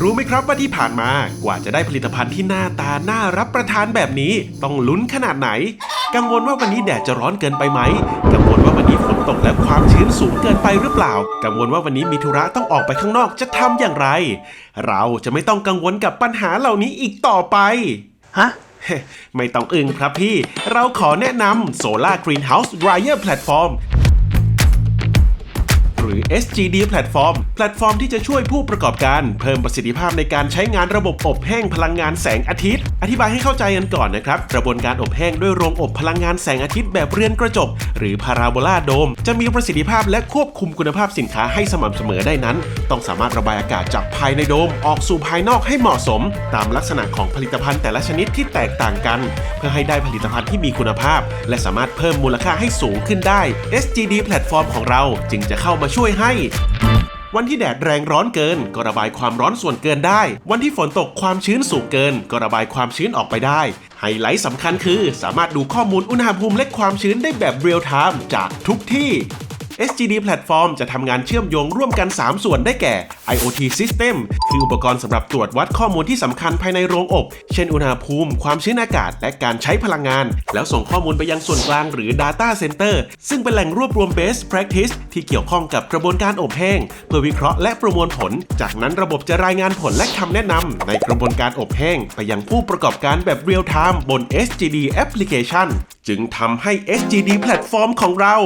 ครับว่าที่ผ่านมากว่าจะได้ผลิตภัณฑ์ที่หน้าตาน่ารับประทานแบบนี้ ต้องลุ้นขนาดไหน กังวลว่าวันนี้แดดจะร้อนเกินไปไหม กังวลว่าวันนี้ฝนตกและความชื้นสูงเกินไปหรือเปล่า กังวลว่าวันนี้มีธุระต้องออกไปข้างนอกจะทำอย่างไร เราจะไม่ต้องกังวลกับปัญหาเหล่านี้อีกต่อไปฮะไม่ต้องอึ้งครับพี่ เราขอแนะนำ Solar Greenhouse Dryer Platform หรือ SGD Platform แพลตฟอร์มที่จะช่วยผู้ประกอบการเพิ่มประสิทธิภาพในการใช้งานระบบอบแห้งพลังงานแสงอาทิตย์ อธิบายให้เข้าใจกันก่อนนะครับ กระบวนการอบแห้งด้วยโรงอบพลังงานแสงอาทิตย์แบบเรือนกระจก หรือพาราโบลาโดม จะมีประสิทธิภาพและควบคุมคุณภาพสินค้าให้สม่ำเสมอได้นั้น ต้องสามารถระบายอากาศจากภายในโดม ออกสู่ภายนอกให้เหมาะสม ตามลักษณะของผลิตภัณฑ์แต่ละชนิดที่แตกต่างกัน เพื่อให้ได้ผลิตภัณฑ์ที่มีคุณภาพ และสามารถเพิ่มมูลค่าให้สูงขึ้นได้ SGD แพลตฟอร์มของเราจึงจะเข้ามาช่วยให้ วันที่แดดแรงร้อนเกิน ก็ระบายความร้อนส่วนเกินได้ วันที่ฝนตกความชื้นสูงเกิน ก็ระบายความชื้นออกไปได้ไฮไลท์สำคัญคือสามารถดูข้อมูลอุณหภูมิและความชื้นได้แบบเรียลไทม์จากทุกที่ SGD Platform จะทำงานเชื่อมโยงร่วมกัน 3 ส่วนได้แก่ IoT System คืออุปกรณ์สำหรับตรวจวัดข้อมูลที่สำคัญภายในโรงอบ เช่นอุณหภูมิ ความชื้นอากาศ และการใช้พลังงาน แล้วส่งข้อมูลไปยังส่วนกลางหรือ Data Center ซึ่งเป็นแหล่งรวบรวม Best Practice ที่เกี่ยวข้องกับกระบวนการอบแห้ง เพื่อวิเคราะห์และประมวลผล จากนั้นระบบจะรายงานผลและคำแนะนำในกระบวนการอบแห้ง ไปยังผู้ประกอบการแบบ Real Time บน SGD Application จึงทำให้ SGD Platform ของเรา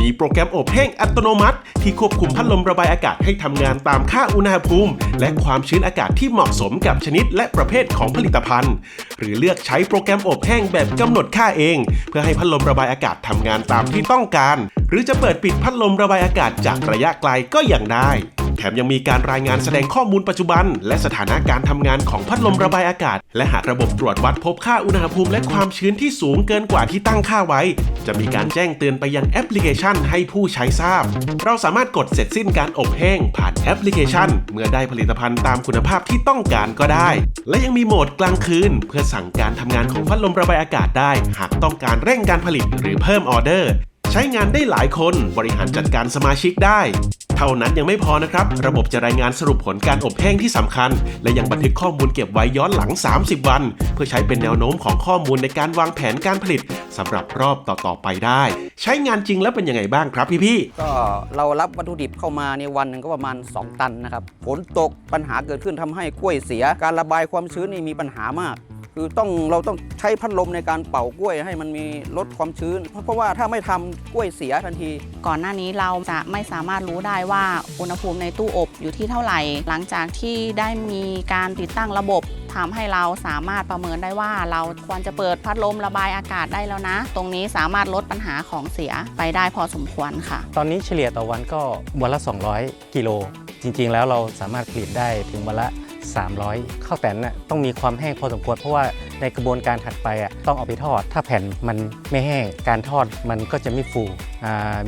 มีโปรแกรมอบแห้งอัตโนมัติ ที่ควบคุมพัดลมระบายอากาศให้ทำงานตามค่าอุณหภูมิ และความชื้นอากาศที่เหมาะสมกับชนิดและประเภทของผลิตภัณฑ์ หรือเลือกใช้โปรแกรมอบแห้งแบบกำหนดค่าเอง เพื่อให้พัดลมระบายอากาศทำงานตามที่ต้องการ หรือจะเปิดปิดพัดลมระบายอากาศจากระยะไกลก็อย่างได้ แถมยังมีการรายงานแสดงข้อมูลปัจจุบัน และสถานะการทำงานของพัดลมระบายอากาศ และหากระบบตรวจวัดพบค่าอุณหภูมิและความชื้นที่สูงเกินกว่าที่ตั้งค่าไว้ จะมีการแจ้งเตือนไปยังแอปพลิเคชันให้ผู้ใช้ทราบ เราสามารถกดเสร็จสิ้นการอบแห้งผ่านแอปพลิเคชัน เมื่อได้ผลิตภัณฑ์ตามคุณภาพที่ต้องการก็ได้ และยังมีโหมดกลางคืน เพื่อสั่งการทำงานของพัดลมระบายอากาศได้ หากต้องการเร่งการผลิตหรือเพิ่มออเดอร์ ใช้งานได้หลายคนบริหารจัดการสมาชิกได้ เท่านั้นยังไม่พอนะครับ ระบบจะรายงานสรุปผลการอบแห้งที่สำคัญ และยังบันทึกข้อมูลเก็บไว้ย้อนหลัง 30 วัน เพื่อใช้เป็นแนวโน้มของข้อมูลในการวางแผนการผลิตสำหรับรอบต่อๆไปได้ ใช้งานจริงแล้วเป็นยังไงบ้างครับพี่ก็เรารับวัตถุดิบเข้ามาในวันหนึ่งก็ประมาณ 2 ตันนะครับฝนตกปัญหาเกิดขึ้นทำให้กล้วยเสีย การระบายความชื้นนี่มีปัญหามาก คือต้องเราต้องใช้พัดลมในการเป่ากล้วยให้มันมีลดความชื้น เพราะเพราะว่าถ้าไม่ทำกล้วยเสียทันที ก่อนหน้านี้เราจะไม่สามารถรู้ได้ว่าอุณหภูมิในตู้อบอยู่ที่เท่าไหร่ หลังจากที่ได้มีการติดตั้งระบบทำให้เราสามารถประเมินได้ว่า เราควรจะเปิดพัดลมระบายอากาศได้แล้วนะ ตรงนี้สามารถลดปัญหาของเสียไปได้พอสมควรค่ะ ตอนนี้เฉลี่ยต่อวันก็วันละ 200 กิโล จริงๆ แล้วเราสามารถผลิตได้ถึงวันละ 300ข้าวแตนน่ะต้องมีความแห้งพอสมควรเพราะว่าในกระบวนการถัดไปอะต้องเอาไปทอด ถ้าแผ่นมันไม่แห้งการทอดมันก็จะไม่ฟู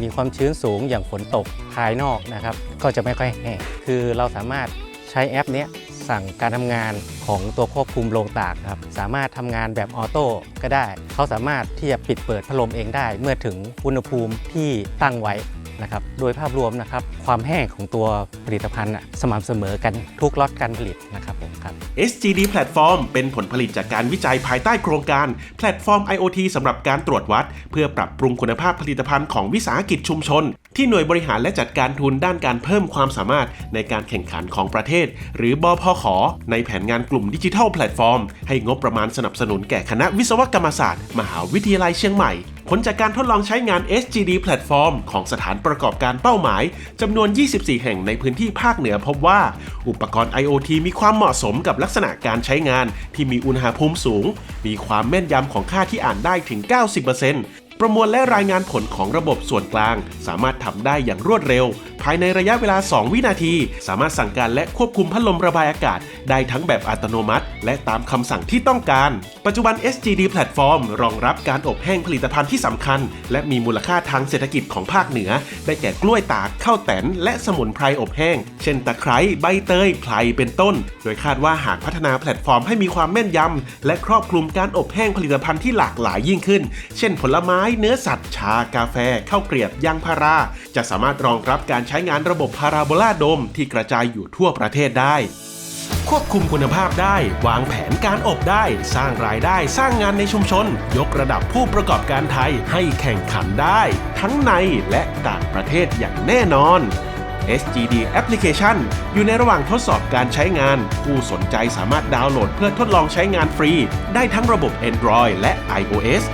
มีความชื้นสูงอย่างฝนตกภายนอกนะครับ ก็จะไม่ค่อยแห้งคือเราสามารถใช้แอปเนี้ยสั่งการทำงานของตัวควบคุมโรงตากครับ สามารถทำงานแบบออโต้ก็ได้ เขาสามารถที่จะปิดเปิดพัดลมเองได้ เมื่อถึงอุณหภูมิที่ตั้งไว้ นะครับ โดยภาพรวมนะครับ ความแห้งของตัวผลิตภัณฑ์สม่ำเสมอกันทุกล็อตการผลิตนะครับผมครับ SGD Platform เป็นผลผลิตจากการวิจัยภายใต้โครงการแพลตฟอร์ม IoT สำหรับการตรวจวัด เพื่อปรับปรุงคุณภาพผลิตภัณฑ์ของวิสาหกิจชุมชน ที่หน่วยบริหารและจัดการทุนด้านการเพิ่มความสามารถในการแข่งขันของประเทศ หรือบพอขอ ในแผนงานกลุ่มดิจิทัลแพลตฟอร์มให้งบประมาณสนับสนุนแก่คณะวิศวกรรมศาสตร์ มหาวิทยาลัยเชียงใหม่ ผลจากการทดลองใช้งาน SGD Platform ของสถานประกอบการเป้าหมายจำนวน 24 แห่งในพื้นที่ภาคเหนือพบว่า อุปกรณ์ IoT มีความเหมาะสมกับลักษณะการใช้งานที่มีอุณหภูมิสูง มีความแม่นยำของค่าที่อ่านได้ถึง 90%ประมวลและรายงานผลของระบบส่วนกลาง สามารถทำได้อย่างรวดเร็ว ภายในระยะเวลา 2 วินาที สามารถสั่งการและควบคุมพัดลมระบายอากาศ ได้ทั้งแบบอัตโนมัติ และตามคำสั่งที่ต้องการ ปัจจุบัน SGD Platform รองรับการอบแห้งผลิตภัณฑ์ที่สำคัญ และมีมูลค่าทางเศรษฐกิจของภาคเหนือ ได้แก่กล้วยตากข้าวแตนและสมุนไพรอบแห้ง เช่นตะไคร้ใบเตยไพรเป็นต้น โดยคาดว่าหากพัฒนาแพลตฟอร์มให้มีความแม่นยำและครอบคลุมการอบแห้งผลิตภัณฑ์ที่หลากหลายยิ่งขึ้น เช่น ผลไม้เนื้อสัตว์ ชากาแฟข้าวเกลียบยางพารา จะสามารถรองรับการใชช้งานระบบพาราโบลาโดมที่กระจายอยู่ทั่วประเทศได้ ควบคุมคุณภาพได้ วางแผนการอบได้ สร้างรายได้ สร้างงานในชุมชน ยกระดับผู้ประกอบการไทยให้แข่งขันได้ ทั้งในและต่างประเทศอย่างแน่นอน SGD Application อยู่ในระหว่างทดสอบการใช้งาน ผู้สนใจสามารถดาวน์โหลดเพื่อทดลองใช้งานฟรี ได้ทั้งระบบ Android และ iOS